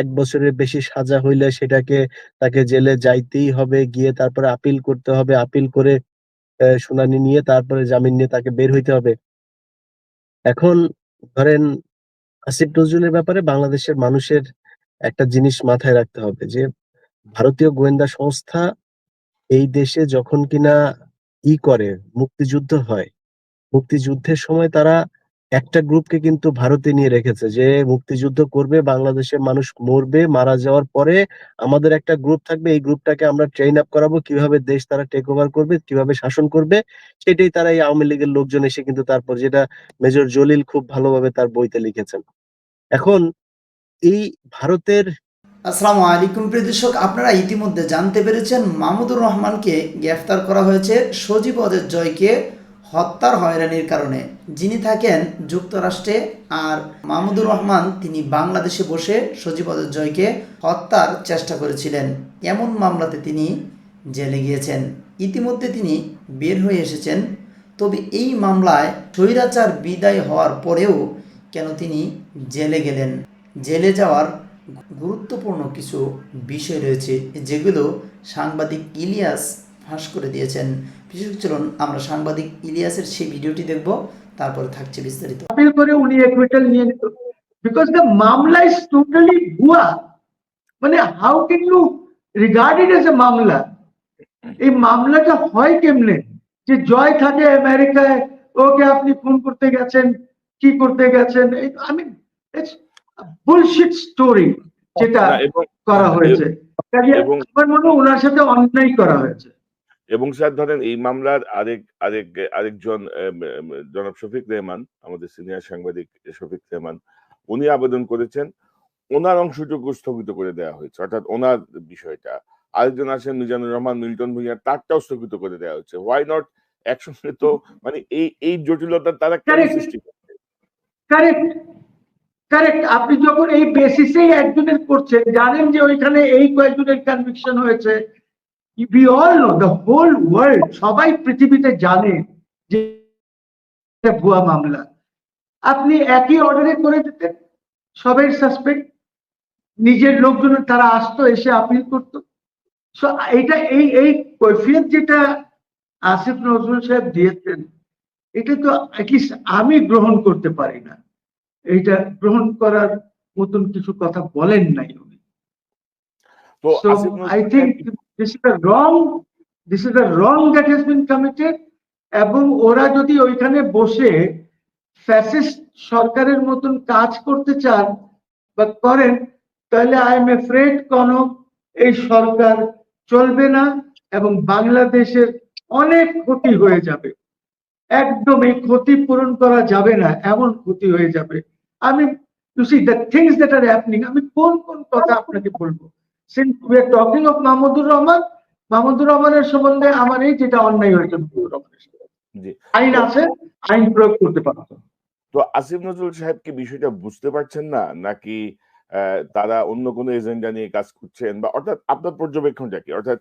এক বছরের বেশি সাজা হইলে সেটাকে তাকে জেলে যাইতেই হবে, গিয়ে তারপরে আপিল করতে হবে, আপিল করে শুনানি নিয়ে তারপরে জামিন নিয়ে তাকে বের হইতে হবে। এখন ধরেন আসিফ নজরুলের ব্যাপারে বাংলাদেশের মানুষের একটা জিনিস মাথায় রাখতে হবে যে, ভারতীয় গোয়েন্দা সংস্থা এই দেশে যখন কিনা ই করে, মুক্তিযুদ্ধ হয়, মুক্তিযুদ্ধের সময় তারা একটা গ্রুপকে কিন্তু ভারতে নিয়ে রেখেছে যে মুক্তিযুদ্ধ করবে, বাংলাদেশের মানুষ মরবে, মারা যাওয়ার পরে আমাদের একটা গ্রুপ থাকবে, এই গ্রুপটাকে আমরা ট্রেন আপ করাবো, কীভাবে দেশ তারা টেক ওভার করবে, কীভাবে শাসন করবে, সেটাই তারা এই আওয়ামী লীগের লোকজন এসে কিন্তু তারপর যেটা মেজর জলিল খুব ভালোভাবে তার বইতে লিখেছেন। এখন এই ভারতের আসসালামু আলাইকুম প্রিয় দর্শক, আপনারা ইতিমধ্যে জানতে পেরেছেন মাহমুদুর রহমানকে গ্রেফতার করা হয়েছে সজীব অজের জয়কে। হত্যার হয়রানির কারণে। যিনি থাকেন যুক্তরাষ্ট্রে আর মাহমুদুর রহমান, তিনি বাংলাদেশে বসে সজীব অজের জয়কে হত্যার চেষ্টা করেছিলেন। এমন মামলাতে তিনি জেলে গিয়েছেন। ইতিমধ্যে তিনি বের হয়ে এসেছেন। তবে এই মামলায় স্বৈরাচার বিদায় হওয়ার পরেও কেন তিনি জেলে গেলেন? জেলে যাওয়ার গুরুত্বপূর্ণ কিছু বিষয় রয়েছে, যেগুলো সাংবাদিক ইলিয়াস ফাঁস করে দিয়েছেন। বিশেষ করে চলুন আমরা সাংবাদিক ইলিয়াসের সেই ভিডিওটি দেখব তারপরে থাকছে বিস্তারিত। আপিল করে উনি অ্যাকুইটাল নিয়ে because the mamla is totally ভুয়া। মানে how can you regard it as a mamla? এই মামলাটা হয় কেমনে? যে জয় থাকে আমেরিকায় ওকে আপনি ফোন করতে গেছেন কি করতে গেছেন আমি বুলশিট স্টোরি যেটা করা হয়েছে। কাজে আমার মনে হয় ওনার সাথে অন্যায় করা হয়েছে। এবং স্যার ধরেন এই মামলার আরেক আরেক আরেকজন জনাব শফিক রেহমান আমাদের সিনিয়র সাংবাদিক শফিক রেহমান উনি আবেদন করেছেন। ওনার অংশটুকু স্থগিত করে দেওয়া হয়েছে অর্থাৎ ওনার বিষয়টা। আরেকজন আছেন মিজানুর রহমান মিল্টন ভুঁইয়া তারটাও স্থগিত করে দেওয়া হয়েছে। হোয়াই নট একসঙ্গে তো মানে এই এই জটিলতা তারা কেন সৃষ্টি করছে? কারেক্ট কারেক্ট আপনি যখন এই বেসিসেই একজনের করছেন জানেন যে ওইখানে এই কয়েকজনের কনভিকশন হয়েছে। We all know the whole world সবাই পৃথিবীতে জানে যে ভুয়া মামলা। আপনি একই অর্ডারে করে দিতেন সবাই সাসপেক্ট নিজের লোকজন তারা আসতো এসে আপিল করতো। সো এটা এই এই কৈফিয়ত যেটা আসিফ নজরুল সাহেব দিয়েছেন এটা তো অ্যাটলিস্ট আমি গ্রহণ করতে পারি না। এইটা গ্রহণ করার মতন কিছু কথা বলেন নাই উনি। তো So this is a wrong, this is a wrong that has been committed. এবং ওরা যদি ওইখানে বসে ফ্যাসিস্ট সরকারের মতন কাজ করতে চান বা করেন তাহলে আই এম এফ্রেড কোন এই সরকার চলবে না এবং বাংলাদেশের অনেক ক্ষতি হয়ে যাবে একদম এই ক্ষতি পূরণ করা যাবে না এমন ক্ষতি হয়ে যাবে আমি to see the things that are happening আমি কোন কোন কথা আপনাকে বলব since we are talking of Mahmudur Rahman Mahmudur রহমানের সম্বন্ধে আমার এই যেটা অন্যায় হয়েছে মাহমুদুর রহমানের সাথে। জি। আইন আছে আইন প্রয়োগ করতে পারতো তো আসিফ নজরুল সাহেব কি বিষয়টা বুঝতে পারছেন না? নাকি আহ, তারা অন্য কোনো এজেন্ডা নিয়ে কাজ করছেন? বা অর্থাৎ আপনার পর্যবেক্ষণটা কি? অর্থাৎ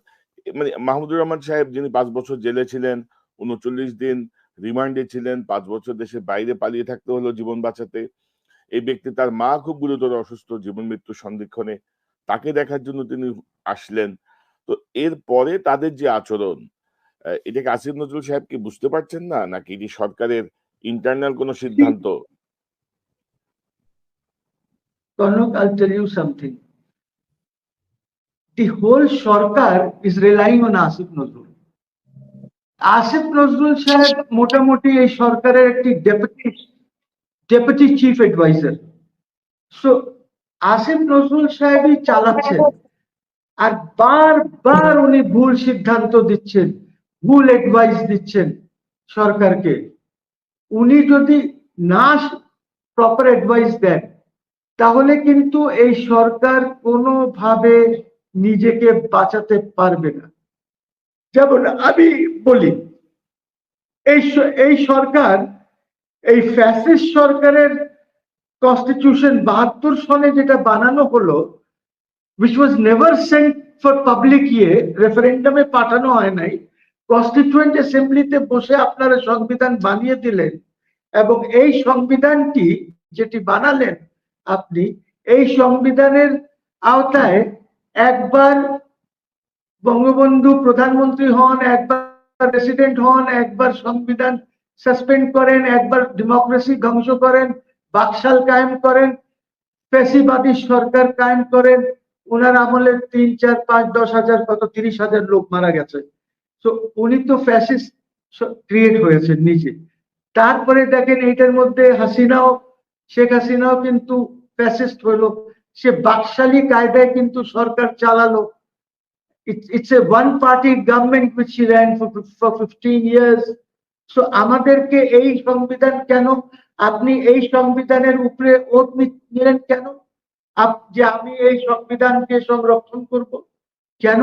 মানে মাহমুদুর রহমান সাহেব যিনি পাঁচ বছর জেলে ছিলেন উনচল্লিশ দিন রিমান্ডে ছিলেন পাঁচ বছর দেশের বাইরে পালিয়ে থাকতে হলো জীবন বাঁচাতে। এই ব্যক্তি তার মা খুব গুরুতর অসুস্থ জীবন মৃত্যু সন্ধিক্ষণে তাকে দেখার জন্য তিনি আসলেন তো এর পরে তাদের যে আচরণ এটাকে আসিফ নজরুল সাহেব কি বুঝতে পারছেন না নাকি এটি সরকারের ইন্টারনাল কোনো সিদ্ধান্ত Kanuk, I'll tell you something. The whole Sarkar is relying. Asif Nazrul সাহেব মোটামুটি এই সরকারের একটি deputy deputy chief adviser so Asif Nazrul সাহেবই চালাচ্ছেন। আর বারবার উনি ভুল সিদ্ধান্ত দিচ্ছেন, ভুল এডভাইস দিচ্ছেন সরকারকে। উনি যদি না প্রপার এডভাইস দেন, তাহলে কিন্তু এই সরকার কোনোভাবে নিজেকে বাঁচাতে পারবে না। যেমন আমি বলি, এই এই সরকার, এই ফ্যাসিস্ট সরকারের কনস্টিটিউশন বাহাত্তর সনে যেটা বানানো হলো which was never sent for public ইয়ে রেফারেন্ডামে পাঠানো হয় নাই কনস্টিটিউয়েন্ট অ্যাসেম্বলিতে বসে আপনারা সংবিধান বানিয়ে দিলেন, এবং এই সংবিধানটি যেটি বানালেন আপনি, এই সংবিধানের আওতায় একবার বঙ্গবন্ধু প্রধানমন্ত্রী হন, একবার প্রেসিডেন্ট হন, একবার সংবিধান সাসপেন্ড করেন, একবার ডেমোক্রেসি ধ্বংস করেন বাকশাল কায়েম করেন পেশিবাদী সরকার কায়েম করেন ওনার আমলে তিন, চার, পাঁচ, দশ হাজার, কত, তিরিশ হাজার লোক মারা গেছে। তো উনি তো ফ্যাসিস্ট ক্রিয়েট হয়েছেন নিজে। তারপরে দেখেন এইটার মধ্যে হাসিনাও, শেখ হাসিনাও কিন্তু ফ্যাসিস্ট হলো। সে বাকশালী কায়দায় কিন্তু সরকার চালালো। It's a one party government she ran for for 15 so আমাদেরকে এই সংবিধান কেন আপনি এই সংবিধানের উপরে ওত নিলেন কেন? যে আমি এই সংবিধানকে সংরক্ষণ করব? কেন?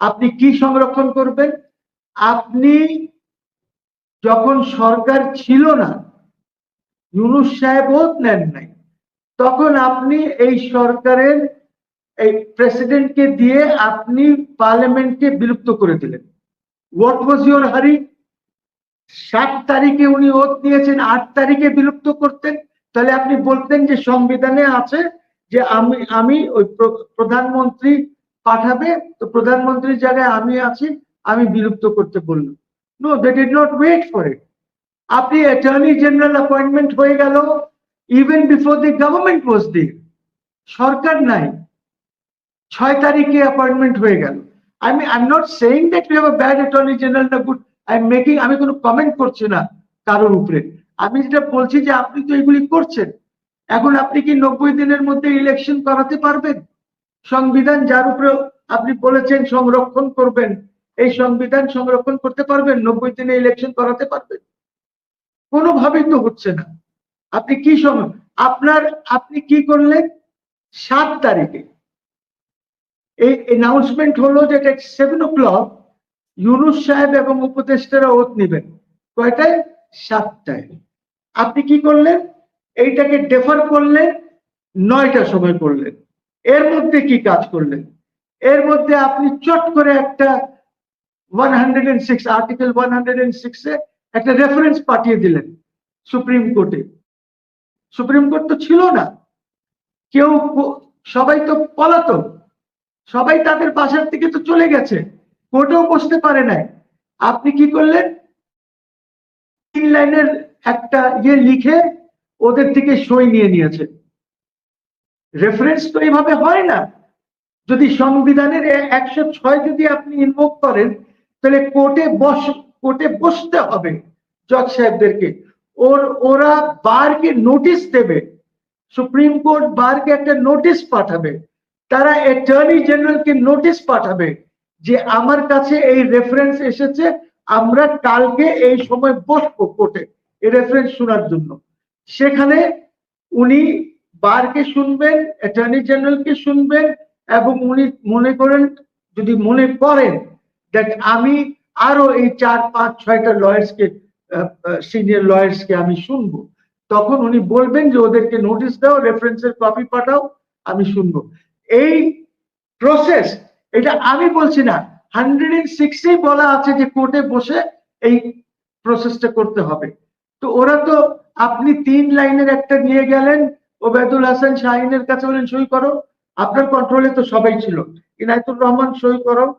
আপনি কি সংরক্ষণ করবেন? আপনি যখন সরকার ছিল না, ইউনুস সাহেব ওত নেন নাই, তখন আপনি এই সরকারের এই প্রেসিডেন্টকে দিয়ে আপনি পার্লামেন্টকে বিলুপ্ত করে দিলেন। হোয়াট ওয়াজ ইউর হারি? সাত তারিখে উনি ওত নিয়েছেন, আট তারিখে বিলুপ্ত করতেন। তাহলে আপনি বলতেন যে সংবিধানে আছে যে আমি আমি ওই প্রধানমন্ত্রী পাঠাবে, তো প্রধানমন্ত্রীর জায়গায় আমি আছি, আমি বিলুপ্ত করতে বললাম no they did not wait for it আপনি অ্যাটর্নি জেনারেল অ্যাপয়েন্টমেন্ট হয়ে গেল even before the government was the সরকার নাই। ছয় তারিখে অ্যাপয়েন্টমেন্ট হয়ে গেল। I mean I am not saying that you have a bad attorney general না গুড আই মেকিং আমি কোনো কমেন্ট করছি না কারোর উপরে। আমি যেটা বলছি যে আপনি তো এগুলি করছেন। এখন আপনি কি নব্বই দিনের মধ্যে ইলেকশন করাতে পারবেন? সংবিধান যার উপরে আপনি বলেছেন সংরক্ষণ করবেন, এই সংবিধান সংরক্ষণ করতে পারবেন, নব্বই দিনে ইলেকশন করাতে পারবেন। কোনোভাবেই তো হচ্ছে না। আপনি কি সময় আপনার, আপনি কি করলেন? সাত তারিখে। এই অ্যানাউন্সমেন্ট হলো যে সেভেন ও ক্লক ইউনুস সাহেব এবং উপদেষ্টারা ওত নেবেন। কয়টায়? সাতটায়। আপনি কি করলেন? এইটাকে ডেফার করলেন নয়টা সময় করলেন। এর মধ্যে কি কাজ করলেন? এর মধ্যে আপনি চট করে একটা one hundred and six article one hundred and সিক্সে একটা রেফারেন্স পাঠিয়ে দিলেন সুপ্রিম কোর্টে। সুপ্রিম কোর্ট তো ছিল না। কেউ সবাই তো পলাতক। সবাই তাদের বাসার থেকে তো চলে গেছে। কোর্টেও বসতে পারে নাই। আপনি কি করলেন? তিন লাইনের একটা ইয়ে লিখে ওদের থেকে সই নিয়ে নিয়েছে। রেফারেন্স তো এইভাবে হয় না। যদি সংবিধানের একশো ছয় যদি আপনি ইনভোক করেন, তাহলে কোর্টে বস, কোর্টে বসতে হবে জজ সাহেবদেরকে। ওর, ওরা বারকে নোটিশ দেবে। সুপ্রিম কোর্ট বারকে একটা নোটিশ পাঠাবে। তারা অ্যাটর্নি জেনারেলকে নোটিশ পাঠাবে। যে আমার কাছে এই রেফারেন্স এসেছে, আমরা কালকে এই সময় বসবো কোর্টে এই রেফারেন্স শোনার জন্য। সেখানে উনি বারকে শুনবেন অ্যাটর্নি জেনারেলকে শুনবেন এবং উনি মনে করেন, যদি মনে করেন দ্যাট আমি আরও এই চার, পাঁচ, ছয়টা লয়ার্সকে সিনিয়র লয়ার্সকে আমি শুনব, তখন উনি বলবেন যে ওদেরকে নোটিশ দাও রেফারেন্সের কপি পাঠাও, আমি শুনব। এই প্রসেস এটা আমি বলছি না হান্ড্রেড এন্ড সিক্সেই বলা আছে যে কোর্টে বসে এই প্রসেসটা করতে হবে। তো ওরা তো আপনি তিন লাইনের একটা নিয়ে গেলেন ওবেদুল হাসান শাহিনের কাছে বলেন, সই করো। আপনার কন্ট্রোলে তো সবাই ছিল। ইনায়তুর রহমান, সই করো।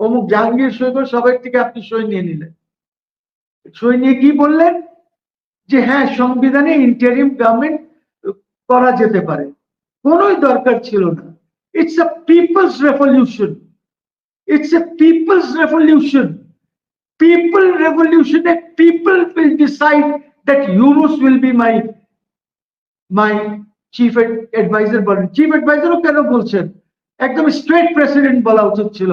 অমুক জাহাঙ্গীর, সই করো। সবাই থেকে আপনি সই নিয়ে নিলেন। সই নিয়ে কি বললেন? যে হ্যাঁ সংবিধানে ইন্টারিম গভর্নমেন্ট করা যেতে পারে। কোনোই দরকার ছিল না। It's a people's revolution it's a people's revolution people রেভলিউশনে people will decide that Yunus will be my my chief adviser বলেন। চিফ অ্যাডভাইজারও কেন বলছেন? একদম স্ট্রেট প্রেসিডেন্ট বলা উচিত ছিল।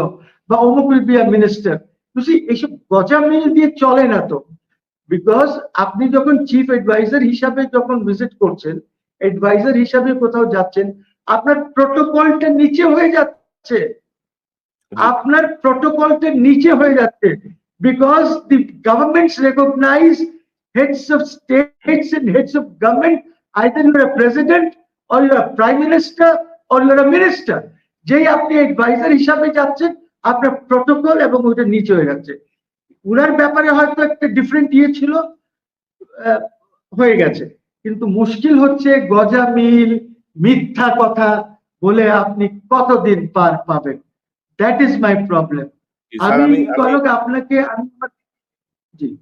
বা অমুক উইল বি মিনিস্টার বুঝি এইসব গজামিল দিয়ে চলে না তো। বিকজ আপনি যখন চিফ অ্যাডভাইজার হিসাবে যখন ভিজিট করছেন অ্যাডভাইজার হিসাবে কোথাও যাচ্ছেন আপনার প্রোটোকলটা নিচে হয়ে যাচ্ছে। আপনার প্রোটোকলটা নিচে হয়ে যাচ্ছে। Because the governments recognise heads of states and heads of government either you're a president or you're a prime minister or you're a minister. যেই আপনি অ্যাডভাইজার হিসাবে যাচ্ছেন আপনার প্রোটোকল এবং ওইটা নিচে হয়ে যাচ্ছে। উনার ব্যাপারে হয়তো একটা ডিফারেন্ট ইয়ে ছিল হয়ে গেছে। কিন্তু মুশকিল হচ্ছে গজা মিল মিথ্যা কথা বলে আপনি কতদিন পার পাবেন? দ্যাট ইজ মাই প্রবলেম আমি আমি আমি- কনক আপনাকে জি।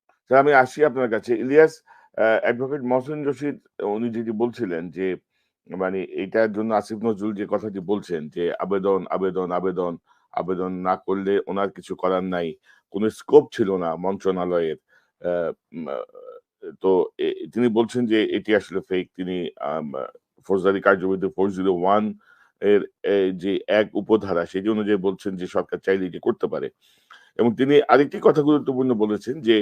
স্যার আমি আসি আপনার কাছে। ইলিয়াস অ্যাডভোকেট মহসিন রশিদ উনি যেটি বলছিলেন যে মানে এটার জন্য আসিফ নজরুল যে কথাটি বলছেন যে আবেদন আবেদন আবেদন আবেদন না করলে ওনার কিছু করার নাই। কোনো স্কোপ ছিল না মন্ত্রণালয়ের। তো তিনি বলছেন যে এটি আসলে ফেক তিনি ফৌজদারি কার্যবিধি ফোর জিরো ওয়ানের যে এক উপধারা সেটি অনুযায়ী বলছেন যে সরকার চাইলে এটি করতে পারে। এবং তিনি আরেকটি কথা গুরুত্বপূর্ণ বলেছেন যে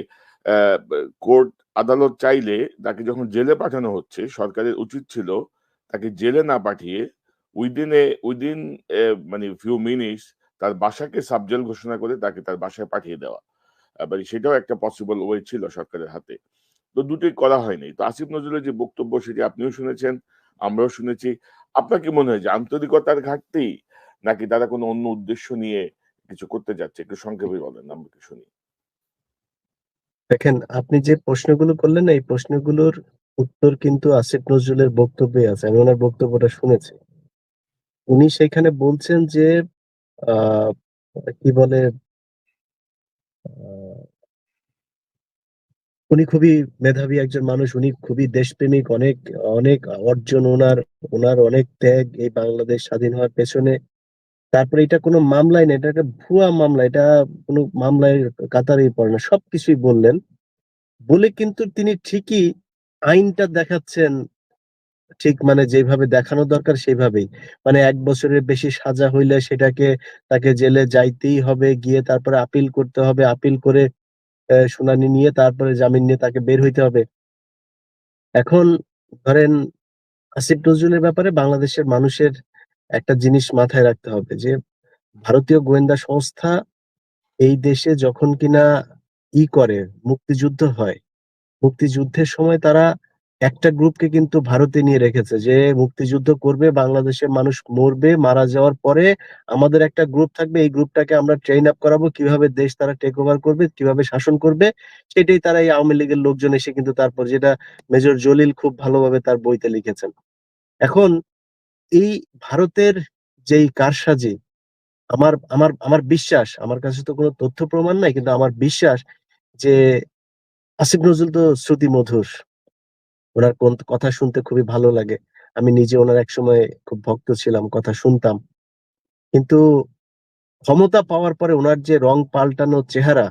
কোর্ট আদালত চাইলে তাকে যখন জেলে পাঠানো হচ্ছে, সরকারের উচিত ছিল তাকে জেলে না পাঠিয়ে উইদিন এ উইদিন মানে ফিউ মিনিটস তার বাসাকে সাবজেল ঘোষণা করে তাকে তার বাসায় পাঠিয়ে দেওয়া। মানে সেটাও একটা পসিবল ওয়ে ছিল সরকারের হাতে। তো দুটোই করা হয়নি। তো আসিফ নজরুলের যে বক্তব্য সেটি আপনিও শুনেছেন। আমরাও শুনেছি। আপনার কি মনে হয় যে আন্তরিকতার ঘাটতি, নাকি তারা কোনো অন্য উদ্দেশ্য নিয়ে কিছু করতে যাচ্ছে? একটু সংক্ষেপে বলেন, আমরা কি শুনি। দেখেন, আপনি যে প্রশ্নগুলো করলেন, এই প্রশ্নগুলোর উত্তর কিন্তু আসিফ নজরুলের বক্তব্যে আছে। আমি ওনার বক্তব্যটা শুনেছি। উনি সেখানে বলছেন যে কি বলে উনি খুবই মেধাবী একজন মানুষ, উনি খুবই দেশপ্রেমিক, অনেক অনেক অর্জন ওনার ওনার অনেক ত্যাগ এই বাংলাদেশ স্বাধীন হওয়ার পেছনে। তারপরে এটা কোনো মামলায় না, এটা একটা ভুয়া মামলা, এটা কোনো মামলায় কাতারেই পড়ে না, সবকিছুই বললেন। বলে কিন্তু তিনি ঠিকই আইনটা দেখাচ্ছেন, ঠিক মানে যেভাবে দেখানো দরকার সেইভাবেই মানে এক বছরের বেশি সাজা হইলে সেটাকে, তাকে জেলে যাইতেই হবে, গিয়ে তারপরে আপিল করতে হবে, আপিল করে শুনানি নিয়ে তারপরে জামিন নিয়ে তাকে বের হইতে হবে। এখন ধরেন আসিফ নজরুলের ব্যাপারে বাংলাদেশের মানুষের একটা জিনিস মাথায় রাখতে হবে যে, ভারতীয় গোয়েন্দা সংস্থা এই দেশে যখন কিনা ই করে, মুক্তিযুদ্ধ হয়, মুক্তিযুদ্ধের সময় তারা একটা গ্রুপকে কিন্তু ভারতে নিয়ে রেখেছে যে মুক্তিযুদ্ধ করবে, বাংলাদেশের মানুষ মরবে, মারা যাওয়ার পরে আমাদের একটা গ্রুপ থাকবে, এই গ্রুপটাকে আমরা ট্রেন আপ করাবো, কীভাবে দেশ তারা টেক ওভার করবে, কীভাবে শাসন করবে, সেটাই তারা এই আওয়ামী লীগের লোকজন এসে কিন্তু তারপর যেটা মেজর জলিল খুব ভালোভাবে তার বইতে লিখেছেন। এখন এই ভারতের যেই কারসাজি, আমার আমার আমার বিশ্বাস, আমার কাছে তো কোনো তথ্য প্রমাণ নাই, কিন্তু আমার বিশ্বাস যে আসিফ নজরুল তো শ্রুতি মধুর। ওনার কোন কথা শুনতে খুবই ভালো লাগে। আমি নিজে ওনার এক সময় খুব ভক্ত ছিলাম, কথা শুনতাম। কিন্তু ক্ষমতা পাওয়ার পরে ওনার যে রং পাল্টানো চেহারা,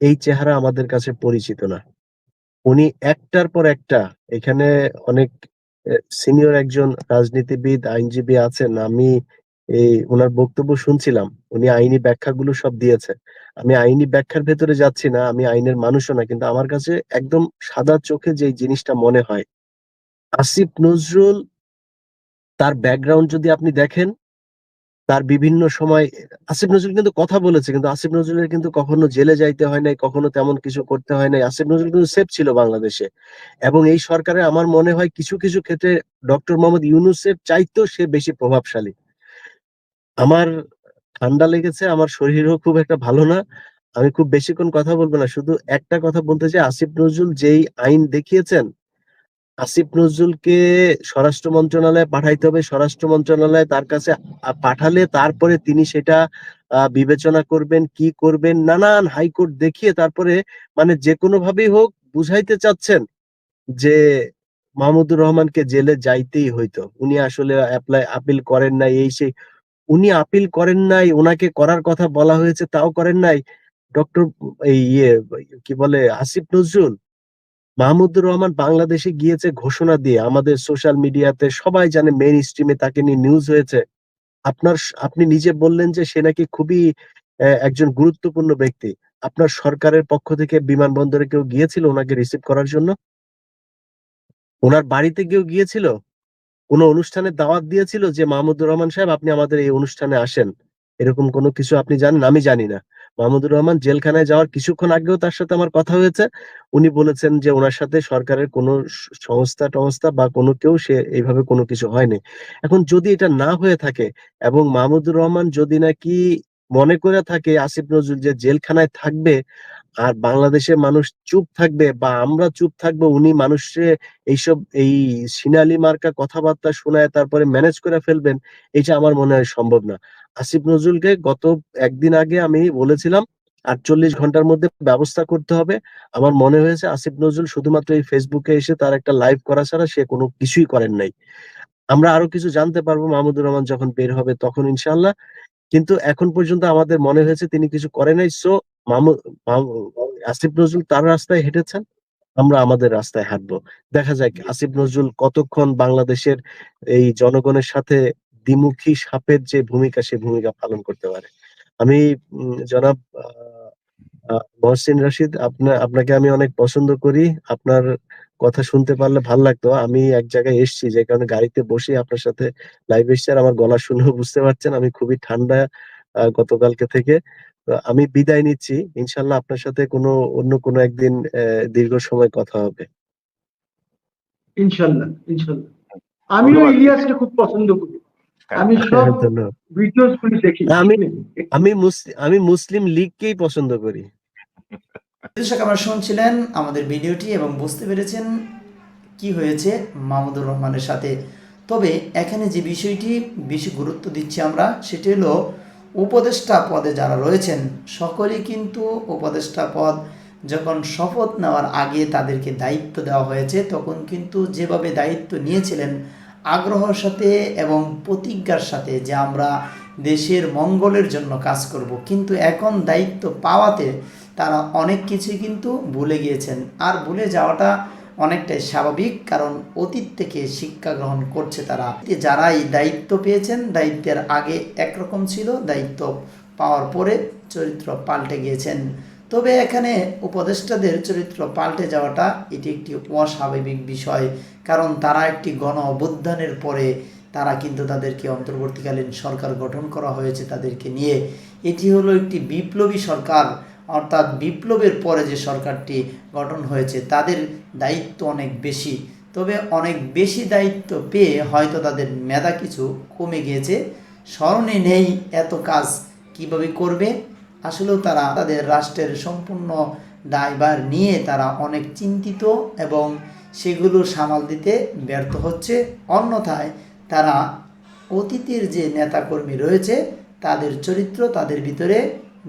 এই চেহারা আমাদের কাছে পরিচিত না। উনি একটার পর একটা, এখানে অনেক সিনিয়র একজন রাজনীতিবিদ, আইনজীবী আছেন, আমি এই ওনার বক্তব্য শুনছিলাম। উনি আইনি ব্যাখ্যাগুলো সব দিয়েছে। আমি আইনি ব্যাখ্যার ভেতরে যাচ্ছি না, আমি আইনের মানুষও না, কিন্তু আমার কাছে একদম সাদা চোখে যে জিনিসটা মনে হয়, আসিফ নজরুল তার ব্যাকগ্রাউন্ড যদি আপনি দেখেন, তার বিভিন্ন সময়, আসিফ নজরুল কিন্তু কথা বলেছে, কিন্তু আসিফ নজরুলের কিন্তু কখনো জেলে যাইতে হয় নাই, কখনো তেমন কিছু করতে হয় নাই। আসিফ নজরুল কিন্তু সেফ ছিল বাংলাদেশে। এবং এই সরকারে আমার মনে হয় কিছু কিছু ক্ষেত্রে ডক্টর মোহাম্মদ ইউনুসের চাইতেও সে বেশি প্রভাবশালী। আমার ঠান্ডা লেগেছে, আমার শরীরও খুব একটা ভালো না। আমি খুব বেশিক্ষণ কথা বলব না, শুধু একটা কথা বলতে চাই, আসিফ নজরুল যেই আইন দেখিয়েছেন, আসিফ নজরুলকে স্বরাষ্ট্র মন্ত্রণালয়ে পাঠাইতে হবে। স্বরাষ্ট্র মন্ত্রণালয়ে তার কাছে পাঠালে তারপরে তিনি সেটা বিবেচনা করবেন, কি করবেন, নানান হাইকোর্ট দেখিয়ে তারপরে মানে যে কোনো ভাবেই হোক বুঝাইতে চাচ্ছেন যে মাহমুদুর রহমানকে জেলে যাইতেই হইতো। উনি আসলে অ্যাপ্লাই আপিল করেন না এই সেই উনি আপিল করেন নাই ওনাকে করার কথা বলা হয়েছে, তাও করেন নাই। ডক্টর ইয়ে কি বলে, আসিফ নজরুল, মাহমুদুর রহমান বাংলাদেশে গিয়েছে ঘোষণা দিয়ে, আমাদের সোশ্যাল মিডিয়াতে সবাই জানে মেইন স্ট্রিমে তাকে নিয়ে নিউজ হয়েছে। আপনার আপনি নিজে বললেন যে সে নাকি খুবই একজন গুরুত্বপূর্ণ ব্যক্তি। আপনার সরকারের পক্ষ থেকে বিমানবন্দরে কেউ গিয়েছিল ওনাকে রিসিভ করার জন্য? ওনার বাড়িতে কেউ গিয়েছিল? কোনো অনুষ্ঠানে দাওয়াত দিয়েছিল যে, মাহমুদুর রহমান সাহেব, আপনি আমাদের এই অনুষ্ঠানে আসেন। এরকম কোনো কিছু আপনি জানেন? আমি জানি না। মাহমুদুর রহমান জেলখানায় যাওয়ার কিছুক্ষণ আগেও তার সাথে আমার কথা হয়েছে। উনি বলেছেন যে, ওনার সাথে সরকারের কোনো সংস্থা টংস্থা বা কোনো কেউ সে এইভাবে কোনো কিছু হয়নি। এখন যদি এটা না হয়ে থাকে এবং মাহমুদুর রহমান যদি নাকি মনে করে থাকে, আসিফ নজরুল যে জেলখানায় থাকবে আর বাংলাদেশের মানুষ চুপ থাকবে বা আমরা চুপ থাকব, উনি মানুষে এইসব, এই সিনালি মার্কা কথাবার্তা শোনায়, তারপরে ম্যানেজ করে ফেলবেন, এটা আমার মনে হয় সম্ভব না। আসিফ নজরুলকে গত একদিন আগে আমি বলেছিলাম, আটচল্লিশ ঘণ্টার মধ্যে ব্যবস্থা করতে হবে। আমার মনে হয়েছে আসিফ নজরুল শুধুমাত্র এই ফেসবুকে এসে তার একটা লাইভ করা ছাড়া সে কোনো কিছুই করেন নাই। আমরা আরও কিছু জানতে পারব মাহমুদুর রহমান যখন বের হবে তখন ইনশাল্লাহ কিন্তু এখন পর্যন্ত আমাদের মনে হয়েছে তিনি কিছু করে নাই। সো আসিফ নজরুল তার রাস্তায় হেঁটেছেন আমরা আমাদের রাস্তায় হাঁটবো। দেখা যাক আসিফ নজরুল কতক্ষণ বাংলাদেশের এই জনগণের সাথে দ্বিমুখী সাপের যে ভূমিকা সে ভূমিকা পালন করতে পারে। আমি জনাব মহসিন রশিদ আপনার আপনাকে আমি অনেক পছন্দ করি। আপনার কথা শুনতে পারলে ভালো লাগতো। আমি এক জায়গায় এসেছি যে কারণে গাড়িতে বসে আপনার সাথে লাইভ এসছি আর আমার গলা শুনেও বুঝতে পারছেন। আমি খুবই ঠান্ডা গতকালকে থেকে। আমি বিদায় নিচ্ছি। ইনশাল্লাহ আপনার সাথে কোনো অন্য কোনো একদিন আহ, দীর্ঘ সময় কথা হবে। ইনশাল্লাহ ইনশাল্লাহ। আমিও ইলিয়াসকে খুব পছন্দ করি। আমি সব ভিডিওস গুলি দেখি। আমি- আমি মুসলিম আমি মুসলিম লীগকেই পছন্দ করি। দর্শক আপনারা শুনছিলেন আমাদের ভিডিওটি এবং বুঝতে পেরেছেন কি হয়েছে মাহমুদুর রহমানের সাথে। তবে এখানে যে বিষয়টি বেশি গুরুত্ব দিচ্ছি আমরা সেটি হলো উপদেষ্টা পদে যারা রয়েছেন, সকলেই কিন্তু উপদেষ্টা পদ যখন শপথ নেওয়ার আগে তাদেরকে দায়িত্ব দেওয়া হয়েছে, তখন কিন্তু যেভাবে দায়িত্ব নিয়েছিলেন, আগ্রহের সাথে এবং প্রতিজ্ঞার সাথে যে আমরা দেশের মঙ্গলের জন্য কাজ করব। কিন্তু এখন দায়িত্ব পাওয়াতে তারা অনেক কিছুই কিন্তু ভুলে গিয়েছেন। আর ভুলে যাওয়াটা অনেকটাই স্বাভাবিক, কারণ অতীত থেকে শিক্ষা গ্রহণ করছে তারা। যারা এই দায়িত্ব পেয়েছেন, দায়িত্বের আগে একরকম ছিল, দায়িত্ব পাওয়ার পরে চরিত্র পাল্টে গিয়েছেন। তবে এখানে উপদেষ্টাদের চরিত্র পাল্টে যাওয়াটা এটি একটি অস্বাভাবিক বিষয়, কারণ তারা একটি গণ অভ্যুত্থানের পরে তারা কিন্তু তাদেরকে অন্তর্বর্তীকালীন সরকার গঠন করা হয়েছে তাদেরকে নিয়ে। এটি হলো একটি বিপ্লবী সরকার অর্থাৎ বিপ্লবের পরে যে সরকারটি গঠন হয়েছে, তাদের দায়িত্ব অনেক বেশি। তবে অনেক বেশি দায়িত্ব পেয়ে হয়তো তাদের মেধা কিছু কমে গিয়েছে। স্মরণে নেই এত কাজ কীভাবে করবে? আসলেও তারা তাদের রাষ্ট্রের সম্পূর্ণ দায়ভার নিয়ে তারা অনেক চিন্তিত এবং সেগুলো সামাল দিতে ব্যর্থ হচ্ছে। অন্যথায় তারা অতীতের যে নেতাকর্মী রয়েছে, তাদের চরিত্র তাদের ভিতরে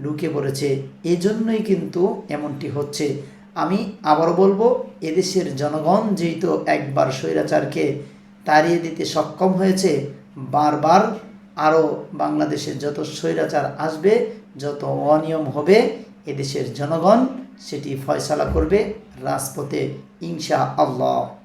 ঢুকে পড়েছে। এজন্যই কিন্তু এমনটি হচ্ছে। আমি আবার বলব, এদেশের জনগণ যেহেতু একবার স্বৈরাচারকে তাড়িয়ে দিতে সক্ষম হয়েছে, বারবার আরও বাংলাদেশে যত স্বৈরাচার আসবে, যত অনিয়ম হবে, এদেশের জনগণ সেটি ফয়সালা করবে রাজপথে ইনশা আল্লাহ